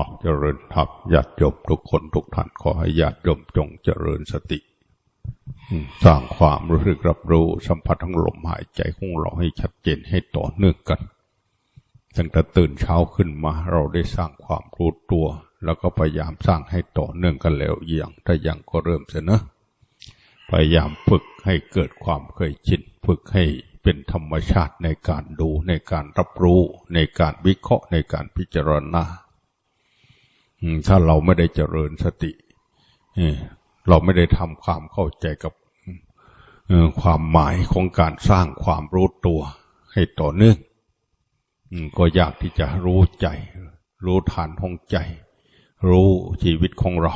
อ๋อเจริญธรรมญาติโยมทุกคนทุกท่านขอให้ญาติโยมจงเจริญสติ สร้างความรู้สึกรับรู้สัมผัสทั้งลมหายใจของเราให้ชัดเจนให้ต่อเนื่องกัน ตั้งแต่ตื่นเช้าขึ้นมาเราได้สร้างความรู้ตัว แล้วก็พยายามสร้างให้ต่อเนื่องกันแล้วอย่างถ้ายังก็เริ่มเสนะ พยายามฝึกให้เกิดความเคยชินฝึกให้เป็นธรรมชาติในการดูในการรับรู้ในการวิเคราะห์ในการพิจารณา ถ้าเราไม่ได้เจริญสติเราไม่ได้ทำความเข้าใจกับความหมายของการสร้างความรู้ตัวให้ต่อเนื่องก็ยากที่จะรู้ใจ รู้ฐานของใจ รู้ชีวิตของเรา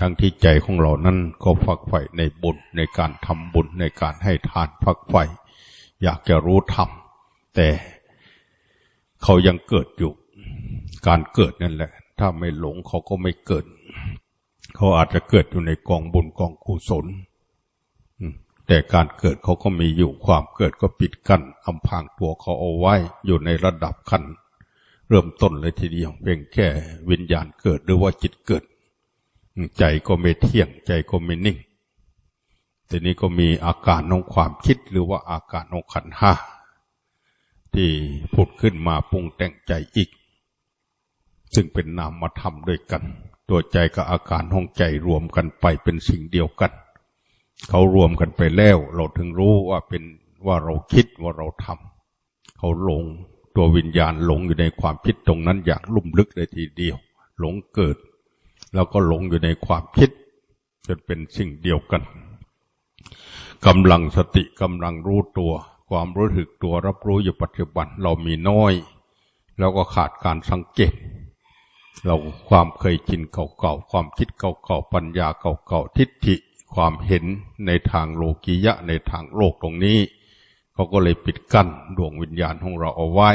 ทั้งที่ใจของเรานั้นก็ฝักใฝ่ในบุญในการทำบุญในการให้ทานฝักใฝ่อยากจะรู้ธรรมแต่เขายังเกิดอยู่ การเกิดนั่นแหละ ถ้าไม่หลงเขาก็ไม่เกิด เขาอาจจะเกิดอยู่ในกองบุญกองกุศลแต่การเกิดเขาก็มีอยู่ความเกิดก็ปิดกั้นอำพางตัวเขาเอาไว้อยู่ในระดับขั้นเริ่มต้นเลยทีเดียวเพียงแค่วิญญาณเกิดหรือว่าจิตเกิด ใจก็ไม่เที่ยง ใจก็ไม่นิ่งทีนี้ก็มีอาการของความคิดหรือว่าอาการของขันธ์ห้าที่ผุดขึ้นมาปรุงแต่งใจอีก ซึ่งเป็นนามธรรมด้วยกัน ตัวใจกับอาการของใจรวมกันไปเป็นสิ่งเดียวกัน เขารวมกันไปแล้ว เราถึงรู้ว่าเป็นว่าเราคิดว่าเราทำเขาหลงตัววิญญาณหลงอยู่ในความคิดตรงนั้นอย่างลุ่มลึกเลยทีเดียว หลงเกิด แล้วก็หลงอยู่ในความคิดจนเป็นสิ่งเดียวกันกำลังสติกำลังรู้ตัว ความรู้สึกตัวรับรู้อยู่ปัจจุบันเรามีน้อย แล้วก็ขาดการสังเกต เราความเคยชินเก่าๆ ความคิดเก่าๆ ปัญญาเก่าๆ ทิฏฐิความเห็นในทางโลกียะในทางโลกตรงนี้เขาก็เลยปิดกั้นดวงวิญญาณของเราเอาไว้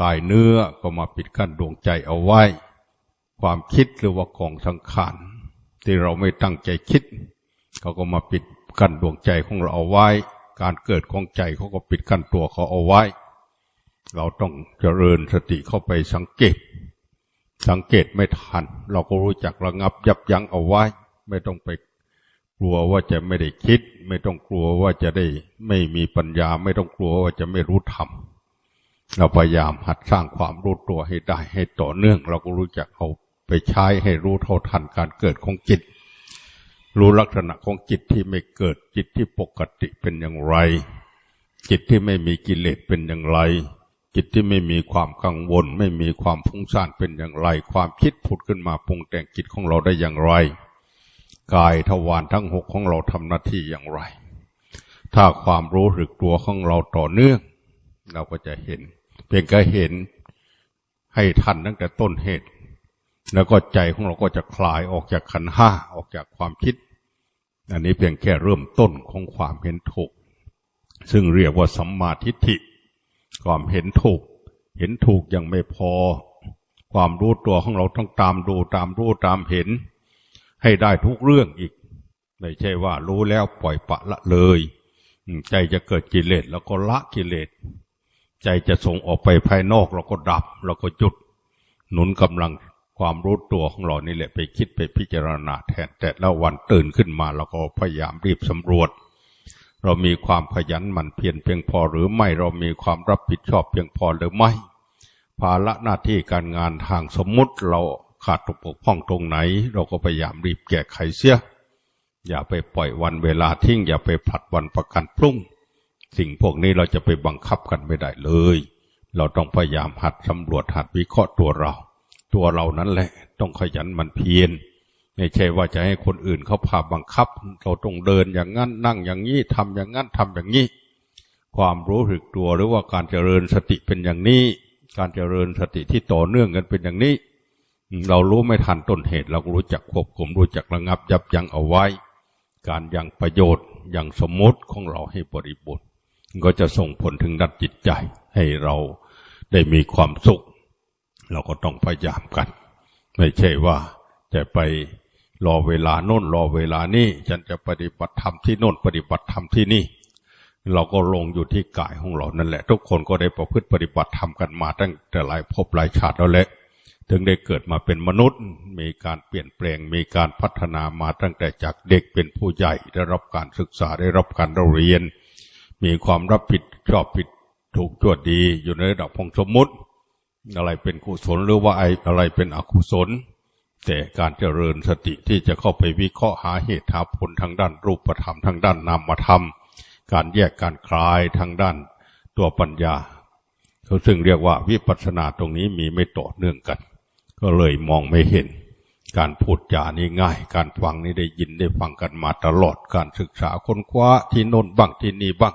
กายเนื้อก็มาปิดกั้นดวงใจเอาไว้ ความคิดหรือว่ากองสังขารที่เราไม่ตั้งใจคิดเขาก็มาปิดกั้นดวงใจของเราเอาไว้ การเกิดของใจเขาก็ปิดกั้นตัวเขาเอาไว้ เราต้องเจริญสติเข้าไปสังเกต สังเกตไม่ทัน เราก็รู้จักระงับยับยั้งเอาไว้ ไม่ต้องไปกลัวว่าจะไม่ได้คิด ไม่ต้องกลัวว่าจะได้ไม่มีปัญญา ไม่ต้องกลัวว่าจะไม่รู้ธรรมเราพยายามหัดสร้างความรู้ตัวให้ได้ให้ต่อเนื่อง เราก็รู้จักเอาไปใช้ให้รู้เท่าทันการเกิดของจิต รู้ลักษณะของจิตที่ไม่เกิดจิตที่ปกติเป็นอย่างไร จิตที่ไม่มีกิเลสเป็นอย่างไร จิตที่ไม่มีความกังวล ไม่มีความฟุ้งซ่านเป็นอย่างไร ความคิดผุดขึ้นมาปรุงแต่งจิตของเราได้อย่างไร กายทวารทั้งหกของเราทำหน้าที่อย่างไร ถ้าความรู้สึกตัวของเราต่อเนื่อง เราก็จะเห็น เพียงแค่เห็นให้ทันตั้งแต่ต้นเหตุ แล้วก็ใจของเราก็จะคลายออกจากขันห้าออกจากความคิด อันนี้เพียงแค่เริ่มต้นของความเห็นถูก ซึ่งเรียกว่าสัมมาทิฏฐิ ความเห็นถูก เห็นถูกยังไม่พอ ความรู้ตัวของเราต้องตามดูตามรู้ตามเห็น ให้ได้ทุกเรื่องอีก ไม่ใช่ว่ารู้แล้วปล่อยปะละเลย ใจจะเกิดกิเลสแล้วก็ละกิเลส ใจจะส่งออกไปภายนอกเราก็ดับเราก็จุด หนุนกำลังความรู้ตัวของเรานี่แหละไปคิดไปพิจารณาแทนแต่ละวันตื่นขึ้นมาเราก็พยายามรีบสำรวจ เรามีความขยันหมั่นเพียรเพียงพอหรือไม่เรามีความรับผิดชอบเพียงพอหรือไม่ ภาระหน้าที่การงานทางสมมุติเราขาดตกบกพร่องตรงไหน เราก็พยายามรีบแก้ไขเสีย อย่าไปปล่อยวันเวลาทิ้ง อย่าไปผลัดวันประกันพรุ่ง สิ่งพวกนี้เราจะไปบังคับกันไม่ได้เลย เราต้องพยายามหัดสำรวจหัดวิเคราะห์ตัวเรา ตัวเรานั้นแหละต้องขยันหมันเพียร ไม่ใช่ว่าจะให้คนอื่นเขาพาบังคับ เราต้องเดินอย่างนั้นนั่งอย่างนี้ทำอย่างนั้นทำอย่างนี้ ความรู้สึกตัวหรือว่าการเจริญสติเป็นอย่างนี้ การเจริญสติที่ต่อเนื่องกันเป็นอย่างนี้ เรารู้ไม่ทันต้นเหตุ เรารู้จักควบคุมรู้จักระงับยับยั้งเอาไว้ การยังประโยชน์อย่างสมมติของเราให้บริบูรณ์ก็จะส่งผลถึงดัดจิตใจให้เราได้มีความสุข เราก็ต้องพยายามกัน ไม่ใช่ว่าจะไป รอเวลาโน่นรอเวลานี้ฉันจะปฏิบัติธรรมที่โน่นปฏิบัติธรรมที่นี่ เราก็ลงอยู่ที่กายของเรานั่นแหละ ทุกคนก็ได้ประพฤติปฏิบัติธรรมกันมาตั้งแต่หลายภพหลายชาติแล้วแหละถึงได้เกิดมาเป็นมนุษย์ มีการเปลี่ยนแปลง มีการพัฒนามาตั้งแต่จากเด็กเป็นผู้ใหญ่ ได้รับการศึกษาได้รับการเรียน มีความรับผิดชอบผิดถูกชั่วดีอยู่ในระดับของสมมุติ อะไรเป็นกุศลหรือว่าอะไรเป็นอกุศล แต่การเจริญสติที่จะเข้าไปวิเคราะห์หาเหตุหาผลทางด้านรูปธรรมทางด้านนามธรรม การแยกการคลายทางด้านตัวปัญญาซึ่งเรียกว่าวิปัสสนาตรงนี้มีไม่ต่อเนื่องกัน ก็เลยมองไม่เห็น การพูดจานี่ง่าย การฟังนี่ได้ยินได้ฟังกันมาตลอดการศึกษาค้นคว้าที่โน่นบ้างที่นี่บ้าง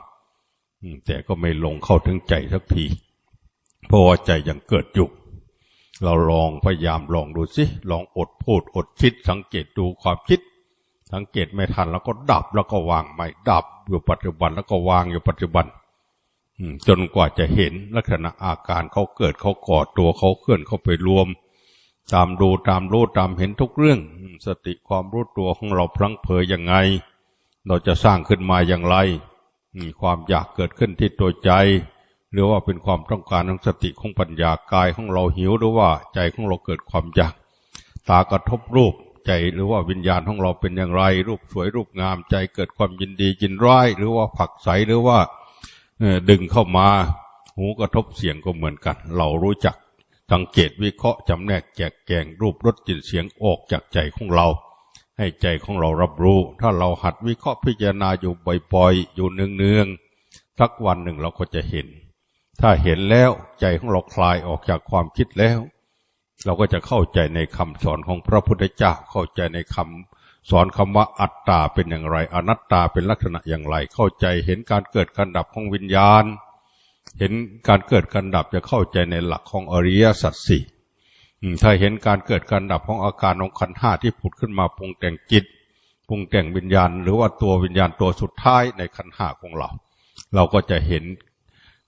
แต่ก็ไม่ลงเข้าถึงใจสักทีเพราะว่าใจยังเกิดอยู่ เราลองพยายามลองดูสิลองอดพูดอดคิด สังเกตดูความคิด สังเกตไม่ทันแล้วก็ดับแล้วก็วางไม่ดับอยู่ปัจจุบันแล้วก็วางอยู่ปัจจุบันจนกว่าจะเห็นลักษณะอาการเขาเกิดเขาก่อตัวเขาเคลื่อนเขาไปรวม ตามดูตามรู้ตามเห็นทุกเรื่อง สติความรู้ตัวของเราพลังเผยยังไง เราจะสร้างขึ้นมาอย่างไร ความอยากเกิดขึ้นที่ตัวใจ หรือว่าเป็นความต้องการของสติของปัญญากายของเราหิวหรือว่าใจของเราเกิดความอยากตากระทบรูปใจหรือว่าวิญญาณของเราเป็นอย่างไร รูปสวยรูปงามใจเกิดความยินดียินร้ายหรือว่าผักใสหรือว่าดึงเข้ามาหูกระทบเสียงก็เหมือนกัน เรารู้จักสังเกตวิเคราะห์จำแนกแจกแกงรูปรสจิตเสียงออกจากใจของเรา ให้ใจของเรารับรู้ ถ้าเราหัดวิเคราะห์พิจารณาอยู่บ่อยๆ อยู่เนืองๆสักวันหนึ่งเราก็จะเห็น ถ้าเห็นแล้วใจของเราคลายออกจากความคิดแล้ว เราก็จะเข้าใจในคำสอนของพระพุทธเจ้าเข้าใจในคำสอนคำว่าอัตตาเป็นอย่างไร อนัตตาเป็นลักษณะอย่างไร เข้าใจเห็นการเกิดการดับของวิญญาณ เห็นการเกิดการดับจะเข้าใจในหลักของอริยสัจสี่ถ้าเห็นการเกิดการดับของอาการของขันห้าที่ผุดขึ้นมาปรุงแต่งจิตปรุงแต่งวิญญาณ หรือว่าตัววิญญาณตัวสุดท้ายในขันห้าของเรา เราก็จะเห็น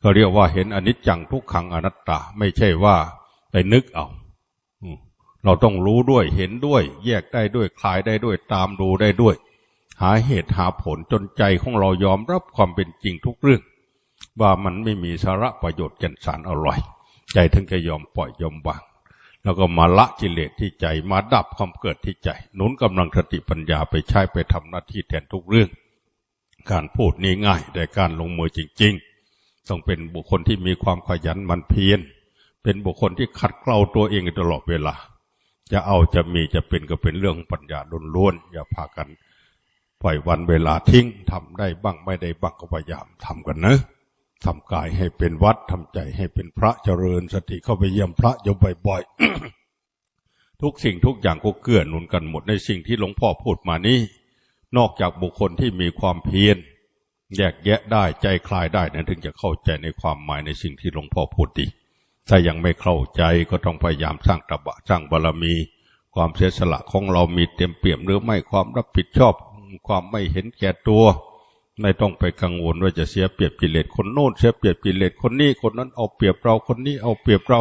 เขาเรียกว่าเห็นอนิจจังทุกขังอนัตตา ไม่ใช่ว่าไปนึกเอาเราต้องรู้ด้วยเห็นด้วย แยกได้ด้วยคลายได้ด้วยตามดูได้ด้วย หาเหตุหาผลจนใจของเรายอมรับความเป็นจริงทุกเรื่อง ว่ามันไม่มีสาระประโยชน์แก่นสารอร่อย ใจถึงจะยอมปล่อยยอมวางแล้วก็มาละกิเลสที่ใจมาดับความเกิดที่ใจหนุนกำลังสติปัญญาไปใช้ไปทำหน้าที่แทนทุกเรื่อง การพูดนี้ง่ายแต่การลงมือจริง ๆ ต้องเป็นบุคคลที่มีความขยันมันเพียรเป็นบุคคลที่ขัดเกลาตัวเองตลอดเวลา จะเอาจะมีจะเป็นก็เป็นเรื่องปัญญาล้วนอย่าพากันปล่อยวันเวลาทิ้งทำได้บ้างไม่ได้บ้างก็พยายามทำกันนะทำกายให้เป็นวัดทำใจให้เป็นพระเจริญสติเข้าไปเยี่ยมพระอยู่บ่อยๆทุกสิ่งทุกอย่างก็เกื้อหนุนกันหมดในสิ่งที่หลวงพ่อพูดมานี้ นอกจากบุคคลที่มีความเพียร แยกแยะได้ใจคลายได้นั้นถึงจะเข้าใจในความหมายในสิ่งที่หลวงพ่อพูดดีถ้ายังไม่เข้าใจก็ต้องพยายามสร้างตบะสร้างบารมี ความเสียสละของเรามีเต็มเปี่ยมหรือไม่ความรับผิดชอบ ความไม่เห็นแก่ตัว ไม่ต้องไปกังวลว่าจะเสียเปรียบกิเลสคนโน้นเสียเปรียบกิเลสคนนี้คนนั้นเอาเปรียบเราคนนี้เอาเปรียบเรา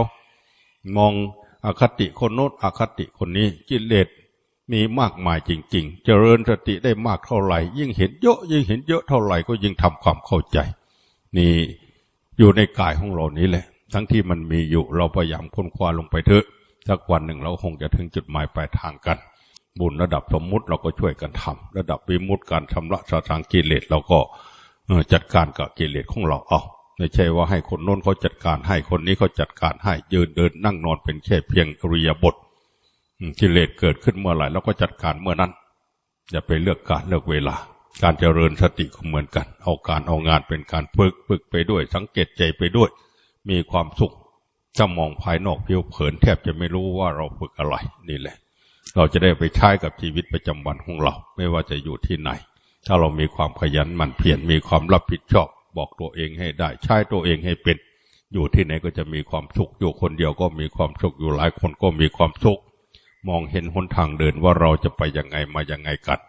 มองอคติคนโน้นอคติคนนี้กิเลส มีมากมายจริง ๆ เจริญสติได้มากเท่าไหร่ ยิ่งเห็นเยอะ ยิ่งเห็นเยอะเท่าไหร่ก็ยิ่งทำความเข้าใจ นี่อยู่ในกายของเรานี้แหละ ทั้งที่มันมีอยู่เราพยายามค้นคว้าลงไปเถอะ สักวันหนึ่งเราคงจะถึงจุดหมายปลายทางกัน บุญระดับสมมุติเราก็ช่วยกันทำระดับวิมุตติการชำระสาสางกิเลสเราก็จัดการกับกิเลสของเราเอาไม่ใช่ว่าให้คนโน้นเขาจัดการให้คนนี้เขาจัดการให้ยืนเดินนั่งนอนเป็นแค่เพียงอริยบท กิเลสเกิดขึ้นเมื่อไหร่เราก็จัดการเมื่อนั้น อย่าไปเลือกการเลือกเวลา การเจริญสติก็เหมือนกัน เอาการเอางานเป็นการฝึกฝึกไปด้วย สังเกตใจไปด้วย มีความสุขถ้ามองภายนอกผิวเผินแทบจะไม่รู้ว่าเราฝึกอะไรนี่แหละ เราจะได้ไปใช้กับชีวิตประจำวันของเรา ไม่ว่าจะอยู่ที่ไหน ถ้าเรามีความขยันหมั่นเพียรมีความรับผิดชอบ บอกตัวเองให้ได้ ใช้ตัวเองให้เป็น อยู่ที่ไหนก็จะมีความสุขอยู่คนเดียวก็มีความสุขอยู่หลายคนก็มีความสุข มองเห็นหนทางเดินว่าเราจะไปยังไงมายังไงกัน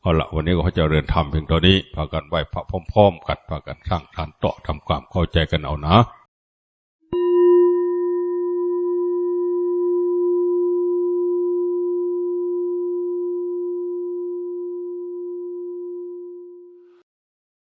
เอาละวันนี้ก็จะเรียนทำเพียงตัวนี้พากันไหวพระพร้อม ๆ กันพากันสร้างฐานต่อทำความเข้าใจกันเอานะ